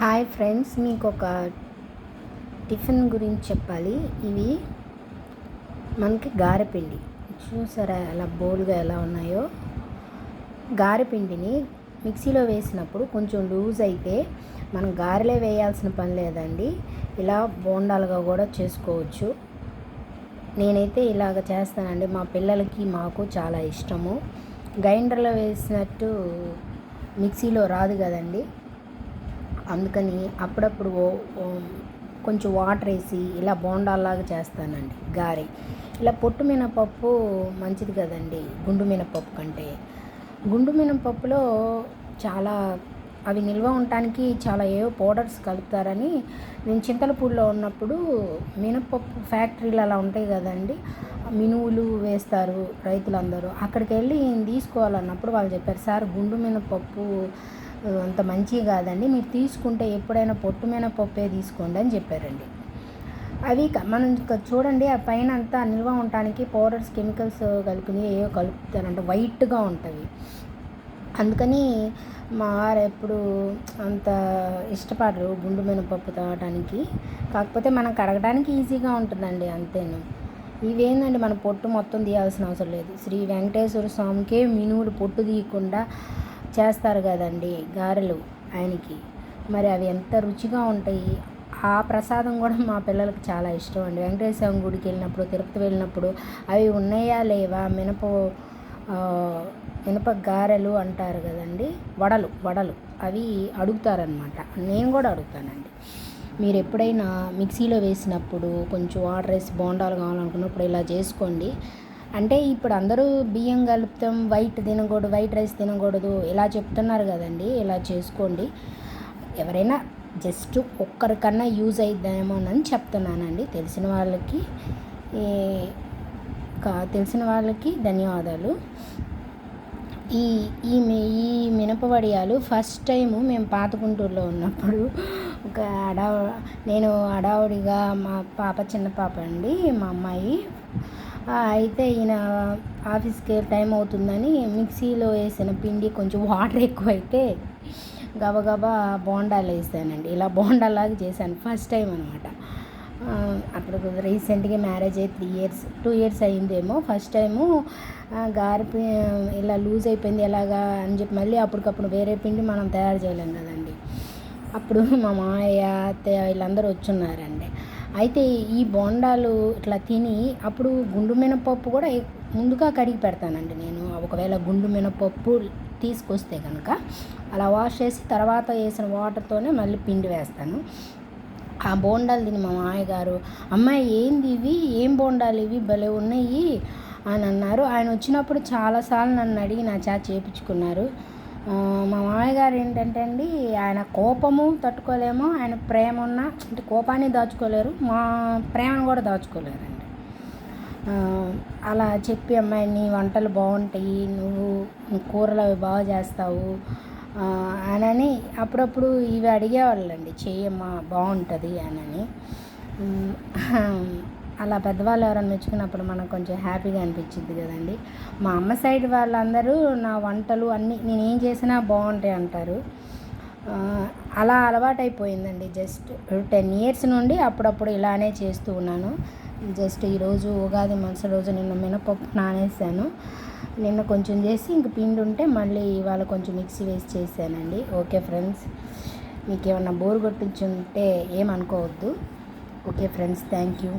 Hi friends మీకు ఒక tiffin గురించి చెప్పాలి. ఇవి మనకి గారెపిండి. చూసారా ఎలా బోల్గా ఎలా ఉన్నాయో? గారెపిండిని మిక్సీలో వేసినప్పుడు కొంచెం లూజ్ అయితే మనం గారెలే వేయాల్సిన పని లేదండి. ఇలా బోండాలుగా కూడా చేసుకోవచ్చు. నేనైతే ఇలాగ చేస్తానండి. మా పిల్లలకి మాకు చాలా ఇష్టము. గ్రైండర్లో వేసినట్టు మిక్సీలో రాదు కదండి. అందుకని అప్పుడప్పుడు కొంచెం వాటర్ వేసి ఇలా బోండాల్లాగా చేస్తానండి గారె. ఇలా పొట్టు మినపప్పు మంచిది కదండి గుండు మినపప్పు కంటే. గుండు మినపప్పులో చాలా అవి నిల్వ ఉండటానికి చాలా ఏవో పౌడర్స్ కలుపుతారని నేను చింతలపూడిలో ఉన్నప్పుడు మినపప్పు ఫ్యాక్టరీలు అలా ఉంటాయి కదండి మినువులు వేస్తారు రైతులందరూ. అక్కడికి వెళ్ళి తీసుకోవాలన్నప్పుడు వాళ్ళు చెప్పారు సార్ గుండు మినపప్పు అంత మంచివి కాదండి. మీరు తీసుకుంటే ఎప్పుడైనా పొట్టు మినపప్పే తీసుకోండి అని చెప్పారండి. అవి మనం చూడండి ఆ పైన అంతా నిల్వ ఉండటానికి పౌడర్స్ కెమికల్స్ కలిపి ఏవో కలుపుతారంట. వైట్గా ఉంటుంది అందుకని మా వారు ఎప్పుడు అంత ఇష్టపడరు గుండు మినపప్పు తాగడానికి కాకపోతే మనం కడగడానికి ఈజీగా ఉంటుందండి అంతేను. ఇవేందండి మన పొట్టు మొత్తం తీయాల్సిన అవసరం లేదు. శ్రీ వెంకటేశ్వర స్వామికే మినువులు పొట్టు తీయకుండా చేస్తారు కదండి గారెలు ఆయనకి. మరి అవి ఎంత రుచిగా ఉంటాయి? ఆ ప్రసాదం కూడా మా పిల్లలకు చాలా ఇష్టం అండి. వెంకటేశ్వర గుడికి వెళ్ళినప్పుడు తిరుపతి వెళ్ళినప్పుడు అవి ఉన్నాయా లేవా? మినప మినప గారెలు అంటారు కదండి. వడలు వడలు. అవి అడుగుతారనమాట నేను కూడా అడుగుతానండి. మీరు ఎప్పుడైనా మిక్సీలో వేసినప్పుడు కొంచెం వాటర్ వేసి బోండాలు కావాలనుకున్నప్పుడు ఇలా చేసుకోండి. అంటే ఇప్పుడు అందరూ బియ్యం కలుపుతాం వైట్ తినకూడదు వైట్ రైస్ తినకూడదు ఇలా చెప్తున్నారు కదండి ఇలా చేసుకోండి. ఎవరైనా జస్ట్ ఒక్కరికన్నా యూజ్ అయిద్దామోనని చెప్తున్నానండి. తెలిసిన వాళ్ళకి తెలిసిన వాళ్ళకి ధన్యవాదాలు. ఈ ఈ ఈ మినపవడియాలు ఫస్ట్ టైము మేము పాతగుంటూరులో ఉన్నప్పుడు ఒక అడా నేను అడావుడిగా మా పాప చిన్న పాప అండి మా అమ్మాయి. అయితే ఈయన ఆఫీస్కి టైం అవుతుందని మిక్సీలో వేసిన పిండి కొంచెం వాటర్ ఎక్కువైతే గబగబా బోండాలు వేసానండి. ఇలా బోండాలాగా చేశాను ఫస్ట్ టైం అనమాట అప్పుడు రీసెంట్గా మ్యారేజ్ అయ్యి త్రీ ఇయర్స్ టూ ఇయర్స్ అయిందేమో ఫస్ట్ టైము. గారి ఇలా లూజ్ అయిపోయింది ఎలాగా అని చెప్పి మళ్ళీ అప్పటికప్పుడు వేరే పిండి మనం తయారు చేయలేం కదండి. అప్పుడు మా మామయ్య అత్తయ్య వీళ్ళందరూ వచ్చున్నారండి. అయితే ఈ బోండాలు ఇట్లా తిని అప్పుడు గుండు మినపప్పు కూడా ముందుగా కడిగి పెడతానండి నేను. ఒకవేళ గుండు మినపప్పు తీసుకొస్తే కనుక అలా వాష్ చేసి తర్వాత వేసిన వాటర్తోనే మళ్ళీ పిండి వేస్తాను. ఆ బోండాలు తిని మా మామయ్య అమ్మాయి ఏంది ఇవి? ఏం బోండాలు ఇవి? భలే ఉన్నాయి అని అన్నారు. ఆయన వచ్చినప్పుడు చాలాసార్లు నన్ను అడిగి నా చా చేపించుకున్నారు. మా మామయ్యగారు ఏంటంటే అండి ఆయన కోపము తట్టుకోలేము ఆయన ప్రేమ ఉన్న అంటే కోపాన్ని దాచుకోలేరు మా ప్రేమను కూడా దాచుకోలేరు అండి అలా చెప్పి అమ్మాయి నీ వంటలు బాగుంటాయి నువ్వు కూరలు అవి బాగా చేస్తావు. అనని అప్పుడప్పుడు ఇవి అడిగేవాళ్ళండి చెయ్యమ్మా బాగుంటుంది అనని. అలా పెద్దవాళ్ళు ఎవరైనా మెచ్చుకున్నప్పుడు మనకు కొంచెం హ్యాపీగా అనిపించింది కదండి. మా అమ్మ సైడ్ వాళ్ళందరూ నా వంటలు అన్నీ నేను ఏం చేసినా బాగుంటాయి అంటారు. అలా అలవాటైపోయిందండి. జస్ట్ టెన్ ఇయర్స్ నుండి అప్పుడప్పుడు ఇలానే చేస్తూ ఉన్నాను. జస్ట్ ఈరోజు ఉగాది మనసు రోజు నిన్న మినపప్పు నానేసాను. నిన్న కొంచెం చేసి ఇంక పిండి ఉంటే మళ్ళీ ఇవాళ కొంచెం మిక్సీ వేసి చేశానండి. ఓకే ఫ్రెండ్స్ మీకు ఏమన్నా బోర్ కొట్టించుంటే ఏమనుకోవద్దు. Okay friends thank you.